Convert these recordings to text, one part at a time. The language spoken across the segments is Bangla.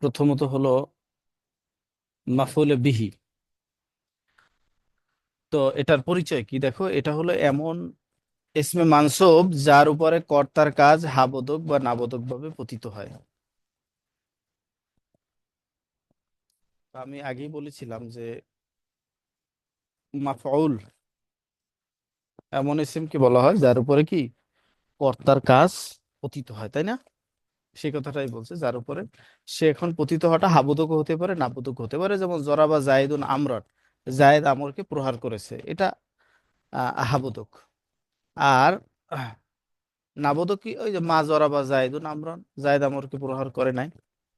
প্রথমত হলো মাফুলে বিহি। তো এটার পরিচয় কি? দেখো, এটা হলো এমন ইসমে মানসুব যার উপরে কর্তার কাজ হাবোধক বা নাবোধক ভাবে পতিত হয়। আমি আগেই বলেছিলাম যে মাফউল এমন ইসিমকে বলা হয়? যার উপরে কি? কর্তার কাজ পতিত হয়, তাই না? সেই কথাটাই বলছে যার উপরে সে এখন পতিত হওয়াটা হাবোধক হতে পারে নাবোধক হতে পারে। যেমন জরা বা জায়েদুন আমরন জায়েদ আমরকে প্রহার করেছে এটা আহ, হাবোধক আর আহ, নাবোধক কি ওই যে মা জরা বা জায়েদুন আমরন জায়েদ আমরকে প্রহার করে নাই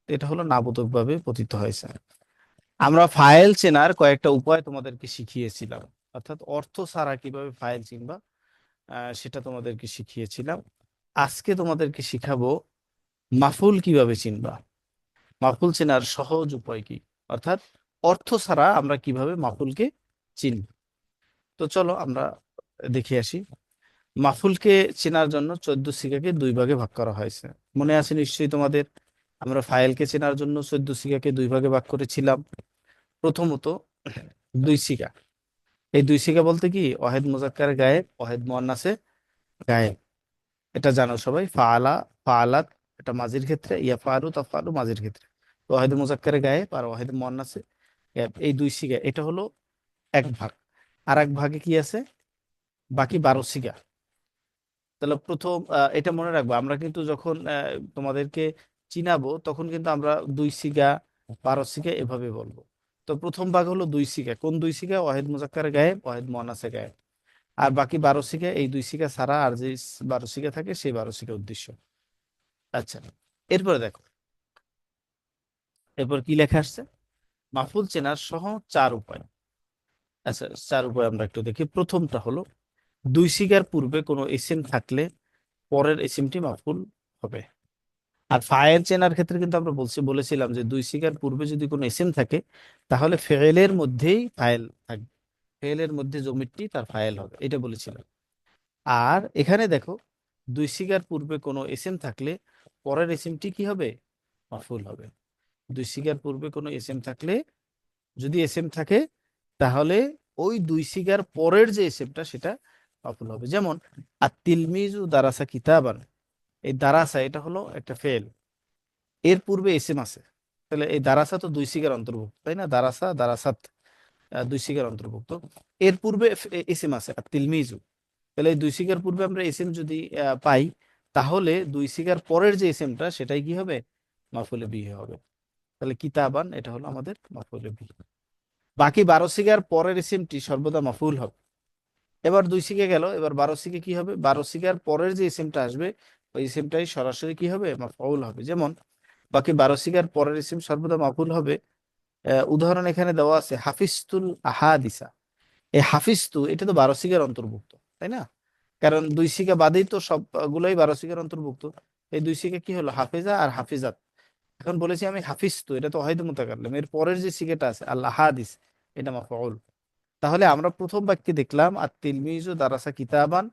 এটা হলো নাবোধক ভাবে পতিত হয়েছে। আমরা ফাইল চেনার কয়েকটা উপায় তোমাদেরকে শিখিয়েছিলাম অর্থাৎ অর্থ ছাড়া কীভাবে ফাইল চিনবা সেটা তোমাদেরকে শিখিয়েছিলাম। আজকে তোমাদেরকে শিখাবো মাফুল কীভাবে চিনবা? মাফুল চেনার সহজ উপায় কি? অর্থাৎ অর্থ ছাড়া আমরা কীভাবে মাফুলকে চিনব? তো চলো আমরা দেখে আসি। মাফুলকে চেনার জন্য চোদ্দ সিগাকে দুই ভাগে ভাগ করা হয়েছে। মনে আছে নিশ্চয়ই তোমাদের? আমরা ফাইলকে চেনার জন্য চোদ্দ সিগাকে দুই ভাগে ভাগ করেছিলাম। প্রথমত দুই সিগা এই দুই সিগা বলতে কি? ওয়াহেদ মুজাক্কার গায়েব, ওয়াহেদ মুয়ান্নাসে গায়েব। এটা জানো সবাই? ফাআলা, ফাআলাত এটা মাজির ক্ষেত্রে, ইয়া ফাআলু তাফআলু মাজির ক্ষেত্রে। তো ওয়াহেদ মুজাক্কারে গায়েব আর ওয়াহেদ মুয়ান্নাসে এই দুই সিগা এটা হলো এক ভাগ। আর এক ভাগে কি আছে? বাকি বারো সিগা তাহলে প্রথম এটা মনে রাখব, আমরা কিন্তু যখন তোমাদেরকে চিনাবো, তখন কিন্তু আমরা দুই সিগা বারো সিগা এভাবে বলব। তো প্রথম ভাগ হলো দুই সিগা কোন দুই সিগা ওয়াহেদ মুজাক্কার গায়েব ওয়াহেদ মুয়ান্নাসে গায়েব আর বাকি বারো সিগা এই দুই সিগা ছাড়া আর যে বারো সিগা থাকে, সেই বারো সিগা উদ্দেশ্য। আচ্ছা এরপরে দেখো। এরপর কি লেখা আসছে? মাহফুল চেনার সহ চার উপায়। আচ্ছা চার উপায় আমরা একটু দেখি। প্রথমটা হলো, দুই সিগার পূর্বে কোনো এসএম থাকলে পরের এসএমটি মাহফুল হবে। আর ফাইল চেনার ক্ষেত্রে কিন্তু আমরা বলছি, বলেছিলাম যে দুই সিগার পূর্বে যদি কোনো এসএম থাকে, তাহলে ফেলের মধ্যেই ফাইল থাকবে ফেলের মধ্যে জমিটি তার ফাইল হবে, এটা বলেছিলাম। আর এখানে দেখো, দুই সিগার পূর্বে কোনো এসএম থাকলে পরের এসএমটি কি হবে? মাফুল হবে। দুই সিগার পূর্বে কোনো এসএম থাকলে যদি এসএম থাকে তাহলে ওই দুই সিগার পরের যে এসএমটা সেটা মাফুল হবে। যেমন আর তিলমিজু দারাসা কিতাবান। এই দারাসা এটা হলো একটা ফেল এর পূর্বে এসএম আছে। তাহলে এই দারাসা তো দুই সিগার অন্তর্ভুক্ত তাই না? দারাসা দারাসাত দুই সিগার অন্তর্ভুক্ত। এর পূর্বে এসএম আছে আর তিলমিজু তাহলে এই দুই সিগার পূর্বে আমরা এসএম যদি পাই তাহলে দুই সিগার পরের যে এসএমটা, সেটাই কি হবে? মাফুলে বিহে হবে। তাহলে কিতাবান এটা হলো আমাদের মাফুলে বিহি বাকি বারো সিগার পরের এসএমটি সর্বদা মাফুল হবে। এবার দুই সিগে গেল, এবার বারো সিগে কি হবে? বারো সিগার পরের যে এসএমটা আসবে, ওই এসএমটাই সরাসরি কি হবে? মাফউল হবে। যেমন, বাকি বারো সিগার পরের এসএম সর্বদা মাফুল হবে। উদাহরণ এখানে দেওয়া আছে হাফিজতুল আহাদিসা। এই হাফিজতু, এটা তো বারো সিগার অন্তর্ভুক্ত, তাই না? কারণ দুই সিগা বাদেই তো সবগুলোই বারো সিগার অন্তর্ভুক্ত। এই দুই সিগা কি হলো? হাফিজা আর হাফিজাত। এখন বলেছি আমি হাফিজ তো, এটা তো হয়তো মুতাকাল্লিম। এর পরের যে সিগাটা আছে আল্লাহ হাদিস এটা মাফউল। তাহলে আমরা প্রথম বাক্যে দেখলাম আর তিলমিজু দারাসা কিতাবান,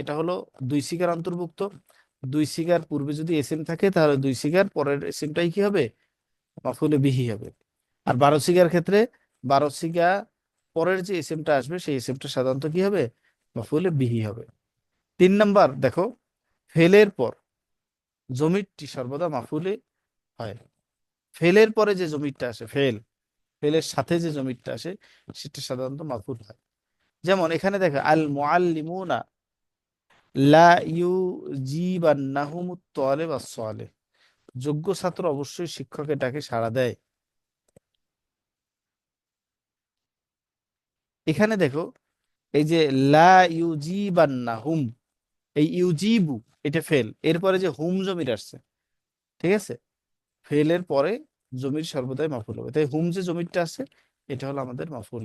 এটা হলো দুই সিগার অন্তর্ভুক্ত। দুই সিগার পূর্বে যদি এসএম থাকে, তাহলে দুই সিগার পরের এসএমটাই কি হবে? মাফুলে বিহি হবে। আর বারো সিগার ক্ষেত্রে, বারো সিগা পরের যে এসএমটা আসবে, সেই এসএমটা সাধারণত কি হবে? মাফুলে বিহি হবে। তিন নাম্বার, দেখো, ফেলের পর জমিরটি সর্বদা মাফুলে হয়। ফেলের পরে যে জমিরটা আসে, ফেল, ফেলের সাথে যে জমিরটা আসে, সেটা সাধারণত মাফুল হয়। যেমন এখানে দেখো, আল মুআল্লিমুনা লা ইউজিবান্নাহুমুত তালিব আস-সালিহ যোগ্য ছাত্র অবশ্যই শিক্ষকের ডাকে সাড়া দেয়। এখানে দেখো, এই যে লা ইউজিবান্নাহুম এই ইউজিবু, এটা ফেল এরপরে যে হুম জমির আসছে, ঠিক আছে? ফেলের পরে জমির সর্বদাই মাফুল হবে। তাই হুম যে জমিরটা আছে, এটা হলো আমাদের মাফুল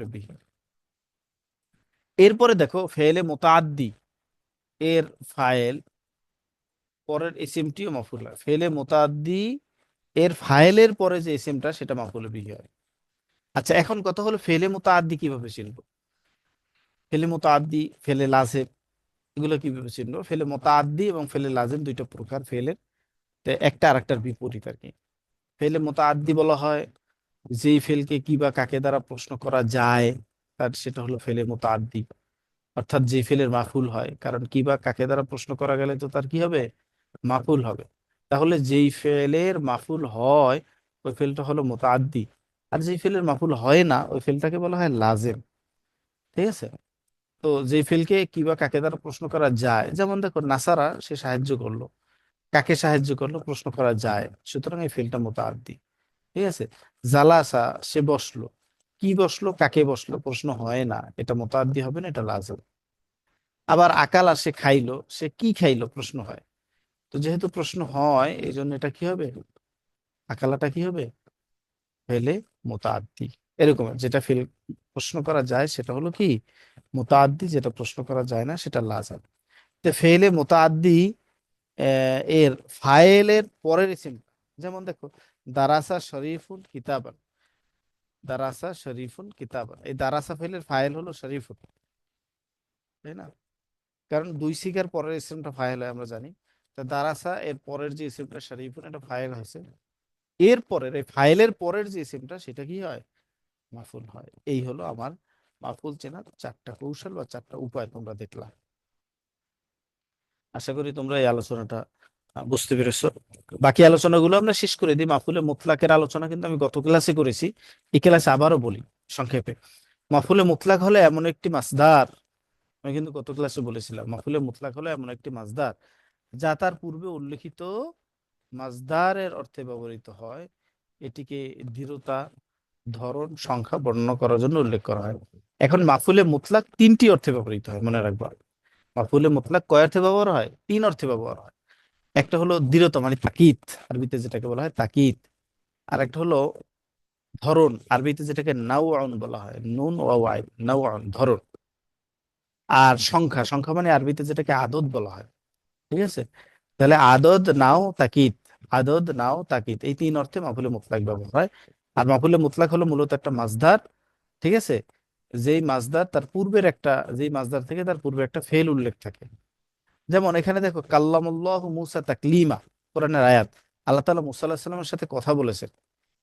এরপরে দেখো ফেলে মোতাদ্দি এর ফাইল পরের এসএমটিও মাফুল হয়। ফেলে মোতাদ্দি এর ফাইলের পরে যে এসএমটা, সেটা মাফুল বিহি হয়। আচ্ছা এখন কথা হলো ফেলে মোতাদ্দি কীভাবে চিনবো ফেলে মোতাদ্দি ফেলে লাজেম এগুলো কীভাবে চিনবো ফেলে মোতাদ্দি এবং ফেলে লাজেম দুইটা প্রকার ফেলের একটা আরেকটার বিপরীত আর কি। ফেলে মোতাআদ্দি বলা হয়, যেই ফেলকে কি বা কাকে দ্বারা প্রশ্ন করা যায়, তার সেটা হলো ফেলে মোতাআদ্দি। অর্থাৎ যে ফেলের মাফুল হয়, কারণ কি বা কাকে দ্বারা প্রশ্ন করা গেলে তো তার কি হবে? মাফুল হবে। তাহলে যেই ফেলের মাফুল হয়, ওই ফেলটা হলো মোতাআদ্দি। আর যেই ফেলের মাফুল হয় না, ওই ফেলটাকে বলা হয় লাজেম। ঠিক আছে? তো যেই ফেলকে কি বা কাকে দ্বারা প্রশ্ন করা যায়, যেমন দেখো নাসারা সে সাহায্য করল। কাকে সাহায্য করল? প্রশ্ন করা যায়, সুতরাং এই ফেলটা মোতাআদ্দি ঠিক আছে? জালাসা, সে বসল। কি বসল? কাকে বসল? প্রশ্ন হয় না, এটা মোতাআদ্দি হবে না, এটা লাজেম। আবার আকালা সে খাইলো, সে কি খাইলো? প্রশ্ন হয়। তো যেহেতু প্রশ্ন হয় এই জন্য এটা কি হবে? আকালাটা কি হবে? ফেলে মোতাআদ্দি এরকম, যেটা ফেল প্রশ্ন করা যায়, সেটা হলো কি? মোতাআদ্দি যেটা প্রশ্ন করা যায় না, সেটা লাজেম তো ফেলে মোতাদ্দি এর ফাইলের পরের ইসিম যেমন দেখো, দারাসা শরীফুল কিতাবান। দারাসা শরীফুল কিতাবান। এই দারাসা ফেলের ফাইল হলো শরীফুল। তাই না? কারণ দুই সিগার পরের ইসিমটা ফাইল হয়, আমরা জানি। তা দারাসা এর পরের যে ইসিমটা শরীফুল, এটা ফাইল হয়েছে। এর পরের এই ফাইলের পরের যে ইসিমটা, সেটা কি হয়? মাফুল হয়। এই হলো আমার মাফুল চেনার চারটা কৌশল বা চারটা উপায় তোমরা দেখলা। আশা করি তোমরা এই আলোচনাটা বুঝতে পেরেছ। বাকি আলোচনাগুলো আমরা শেষ করে দিই। মাফুলে মুতলাকের আলোচনা কিন্তু আমি গত ক্লাসে করেছি। এই ক্লাসে আবারও বলি সংক্ষেপে। মাফুলে মুতলাক হলে এমন একটি মাসদার আমি কিন্তু গত ক্লাসে বলেছিলাম মাফুলে মুতলাক হলো এমন একটি মাসদার যা তার পূর্বে উল্লেখিত মাসদারের অর্থে ব্যবহৃত হয়। এটিকে দৃঢ়তা, ধরন, সংখ্যা বর্ণনা করার জন্য উল্লেখ করা হয়। এখন মাফুলে মুতলাক তিনটি অর্থে ব্যবহৃত হয়, মনে রাখবা মাফুলে মুতলাক কয় অর্থে ব্যবহার হয়? তিন অর্থে ব্যবহার হয়। একটা হলো দৃঢ়তা মানে তাকিদ, আরবিতে যেটাকে বলা হয় তাকিদ। আর একটা হলো ধরন, আরবিতে যেটাকে নাওয়াউন বলা হয়, নুন ওয়াই নাওয়াউন, ধরন। আর সংখ্যা সংখ্যা মানে আরবিতে যেটাকে আদত বলা হয়, ঠিক আছে? তাহলে আদদ নাও তাকিত আদদ নাও তাকিত এই তিন অর্থে মাফুলে মুতলাক ব্যবহার হয়। আর মাফুলে মুতলাক হলো মূলত একটা মাসদার ঠিক আছে? যেই মাসদার তার পূর্বের একটা, যেই মাসদার থেকে তার পূর্বে একটা ফেল উল্লেখ থাকে। যেমন এখানে দেখো, কাল্লামুল্লাহ মুসা তাকলিমা, কোরআনের আয়াত। আল্লাহ তাআলা মুসা সাথে কথা বলেছেন।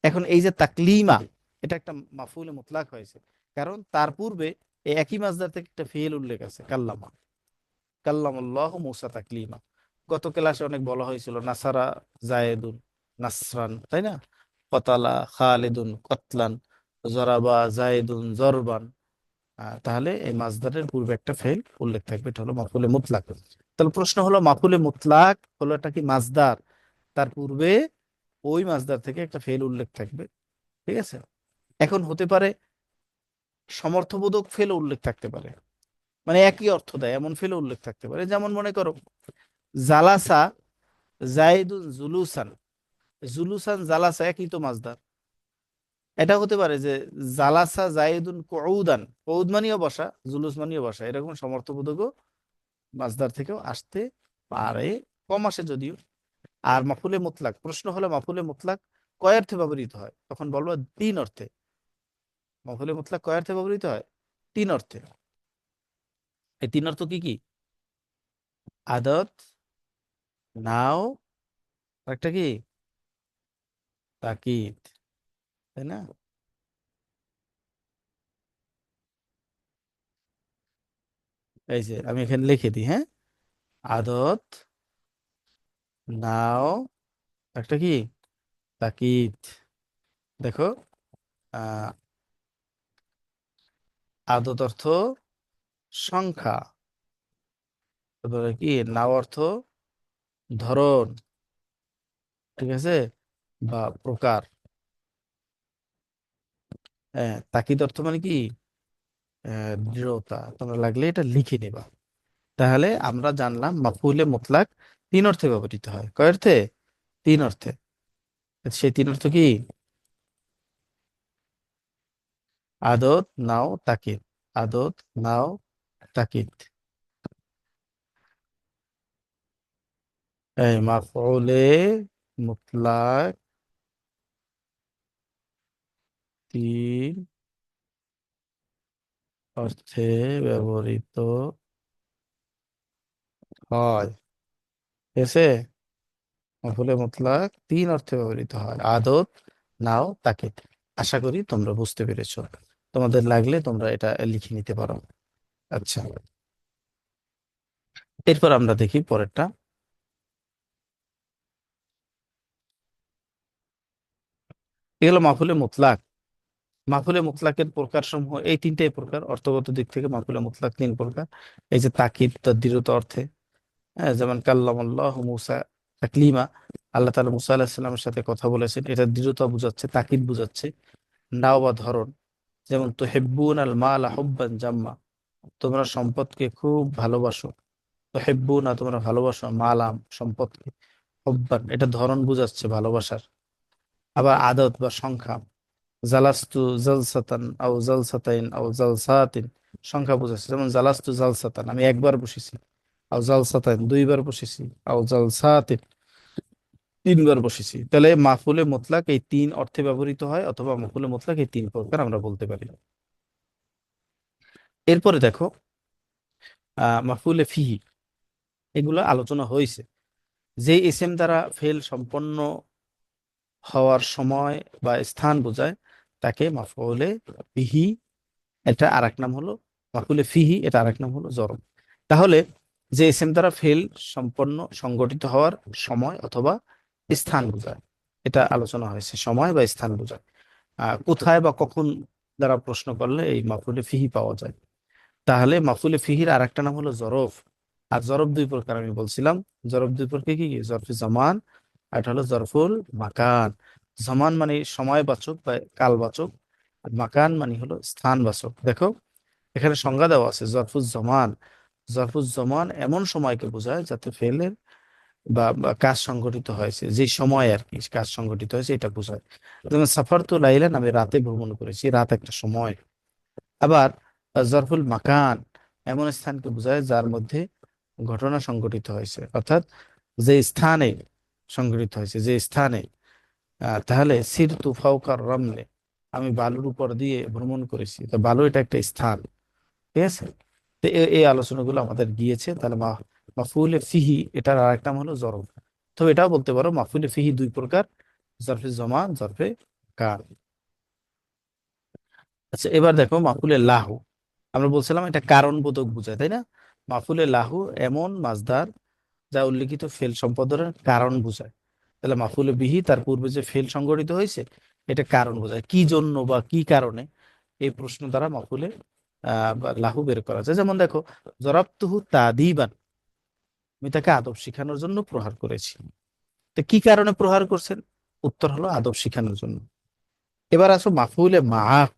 এখন এই যে তাকলিমা, এটা একটা মাফুলে মুতলাক হয়েছে। কারণ তার পূর্বে এই একই মাসদার থেকে একটা ফেল উল্লেখ আছে, কাল্লামা। কাল্লামুল্লাহ মুসা তাকলিমা। গত ক্লাসে অনেক বলা হয়েছিল, নাসারা জায়েদুন, নাসরান, তাই না? কতালা খালেদুন, কতলান, জরাবা জায়েদুন, জরবান। তাহলে এই মাসদারের পূর্বে একটা ফেল উল্লেখ থাকবে, এটা হলো মাফুলে মুতলাক। তাহলে প্রশ্ন হলো, মাফুলে মুতলাক হলো এটা কি মাসদার? তার পূর্বে ওই মাসদার থেকে একটা ফেল উল্লেখ থাকবে, ঠিক আছে? এখন হতে পারে সমর্থবোধক ফেল উল্লেখ থাকতে পারে মানে একই অর্থ দেয়, এমন ফেল উল্লেখ থাকতে পারে। যেমন মনে করো, জালাসা জাইদুন জুলুসান জুলুসান জালাসা একই তো মাসদার। এটা হতে পারে যে, জালাসা জাইদুন কৌদান কৌদ মানিও বসা, জুলুস মানিও বসা, এরকম সমর্থবোধকও মাসদার থেকেও আসতে পারে কম আসে যদিও। আর মাফুলে মুতলাক, প্রশ্ন হলো মাফুলে মুতলাক কয় অর্থে ব্যবহৃত হয়? তখন বলব তিন অর্থে। মাফুলে মুতলাক কয় অর্থে ব্যবহৃত হয়? তিন অর্থে। এই তিন অর্থ কি কি? আদত, নাও একটা কি? তাকিদ। তাই না এই যে আমি এখানে লিখে দিই হ্যাঁ আদত নাও একটা কি তাকিদ দেখো আদত অর্থ সংখ্যা তারপরে কি নাও অর্থ ধরন ঠিক আছে বা প্রকার তাকিদ অর্থ মানে কি? দৃঢ়তা। তোমরা লাগলে এটা লিখে নেবা। তাহলে আমরা জানলাম মাফুলে মুতলাক তিন অর্থে ব্যবহৃত হয়। কয় অর্থে? তিন অর্থে। সেই তিন অর্থ কি? আদত, নাও, তাকিদ। আদত, নাও, তাকিদ। মাফুলে মুতলাক তিন অর্থে ব্যবহৃত হয়। আছে মাফুলে তিন অর্থে ব্যবহৃত হয়। আদত, নাও, তাকে। আশা করি তোমরা বুঝতে পেরেছ। তোমাদের লাগলে তোমরা এটা লিখে নিতে পারো। আচ্ছা। এরপর আমরা দেখি পরেরটা। এগুলো মাফুলে মুতলাক মাফুলে মুতলাকের প্রকার সমূহ এই তিনটাই প্রকার, অর্থগত দিক থেকে মাফুলে মুতলাক তিন প্রকার। এই যে তাকিদ দৃঢ়তা অর্থে হ্যাঁ যেমন কাল্লাম আল্লাহ মুসা তাকলিমা, আল্লাহ তালা মুসা আলাহিসাল্লামের সাথে কথা বলেছেন, এটা দৃঢ়তা বুঝাচ্ছে, তাকিদ বুঝাচ্ছে। নাও বা ধরন, যেমন তো হেব্বুন আল মাল আহব্বান জাম্মা, তোমরা সম্পদকে খুব ভালোবাসো। তো হেব্বুনা তোমরা ভালোবাসো মালাম সম্পদকে, হব্বান, এটা ধরন বুঝাচ্ছে ভালোবাসার। আবার আদত বা সংখ্যা জালাস্তু জালসাতান আও জালসাতাইন আও জালসাতিন সংখ্যা বুঝাচ্ছে। যেমন জালাস্তু জালসাতান, আমি একবার বসেছি। আও জালসাতাইন দুইবার বসেছি, আও জালসাতিন তিনবার বসেছি। তাহলে মাফুলে মুতলাক এই তিন অর্থে ব্যবহৃত হয়, অথবা মাফুলে মুতলাক এই তিন প্রকার আমরা বলতে পারি। এরপরে দেখো মাফুলে ফিহি, এগুলো আলোচনা হয়েছে। যে এসএম দ্বারা ফেল সম্পন্ন হওয়ার সময় বা স্থান বোঝায় তাকে মাফুলে ফিহি, এটা আর নাম হলো মাফুলে ফিহি, এটা আর নাম হলো জরব তাহলে যে এসএম দ্বারা ফেল সম্পন্ন, সংগঠিত হওয়ার সময় অথবা স্থান বোঝায়। এটা আলোচনা হয়েছে, সময় বা স্থান বোঝায়। কোথায় বা কখন দ্বারা প্রশ্ন করলে এই মাফুলে ফিহি পাওয়া যায়? তাহলে মাফুলে ফিহির আর একটা নাম হলো জরফ। আর জরফ দুই প্রকার আমি বলছিলাম। জরফ দুই প্রকার কি কি? জরফে জামান, আর এটা হলো জরফুল মাকান। জামান মানে সময়বাচক বা কালবাচক আর মাকান মানে হলো স্থানবাচক দেখো, এখানে সংজ্ঞা দেওয়া আছে জরফুজ জামান জরফুজ জামান এমন সময়কে বোঝায় যাতে ফেলের বা কাজ সংগঠিত হয়েছে, যে সময় আর কি কাজ সংগঠিত হয়েছে এটা বোঝায়। যেমন সাফার তো লাইলেন আমি রাতে ভ্রমণ করেছি, রাত একটা সময়। আবার জরফুল মাকান এমন স্থানকে বোঝায় যার মধ্যে ঘটনা সংঘটিত হয়েছে, অর্থাৎ যে স্থানে সংঘটিত হয়েছে, যে স্থানে তাহলে সির তুফাউকার রমলে আমি বালুর উপর দিয়ে ভ্রমণ করেছি। তো বালু এটা একটা স্থান, ঠিক আছে? তো এই আলোচনাগুলো আমাদের গিয়েছে। তাহলে মাফুলে ফিহি, এটার আর একটা হলো জরফ। তো এটাও বলতে পারো মাফুলে ফিহি দুই প্রকার, জরফে জমা জরফে কার। আচ্ছা এবার দেখো মাফুলে লাহু। আমরা বলছিলাম এটা কারণ বোধক বোঝায়, তাই না? মাফুলে লাহু এমন মাছদার যা উল্লিখিত ফেল সম্পাদনের কারণ বোঝায়। তাহলে মাফুলে বিহি তার পূর্বে যে ফেল সংঘটিত হয়েছে, এটা কারণ বোঝায়। কি জন্য বা কি কারণে এই প্রশ্ন দ্বারা মাফুলে লাহু বের করা যায়? যেমন দেখো জরাবতুহু তাদিবান, আমি তাকে আদব শিখানোর জন্য প্রহার করেছি। তো কি কারণে প্রহার করছেন? উত্তর হলো আদব শিখানোর জন্য। এবার আসো মাফুলে মাহ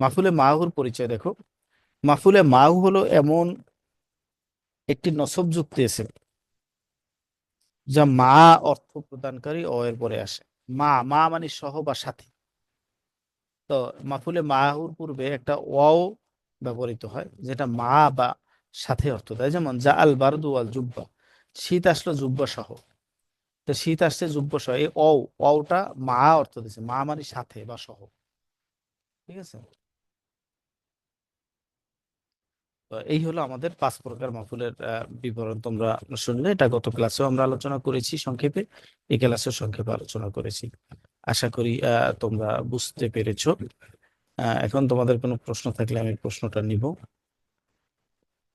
মাফুলে মাহুর পরিচয় দেখো। মাফুলে মাহু হলো এমন একটি নসবযুক্ত এসে যা মা অর্থ প্রদানকারী অ এর পরে আসে। মা মা মানে সহ বা সাথী। তো মাফুলে মাহুর পূর্বে একটা ওয়াও ব্যবহৃত হয়, যেটা মা বা সাথে অর্থ দেয়। যেমন, যা আল বারদু আল জুব্বা। শীত আসলো জুব্বা সহ। তো শীত আসছে জুব্বা সহ। এই অও অওটা মা অর্থ দিচ্ছে মা মানে সাথে বা সহ। ঠিক আছে তো এই হলো আমাদের পাঁচ প্রকার মাফুলের আহ, বিবরণ। তোমরা শুনলে এটা গত ক্লাসেও আমরা আলোচনা করেছি সংক্ষেপে এই ক্লাসেও সংক্ষেপে আলোচনা করেছি। আশা করি তোমরা বুঝতে পেরেছ। এখন তোমাদের কোনো প্রশ্ন থাকলে আমি প্রশ্নটা নিব।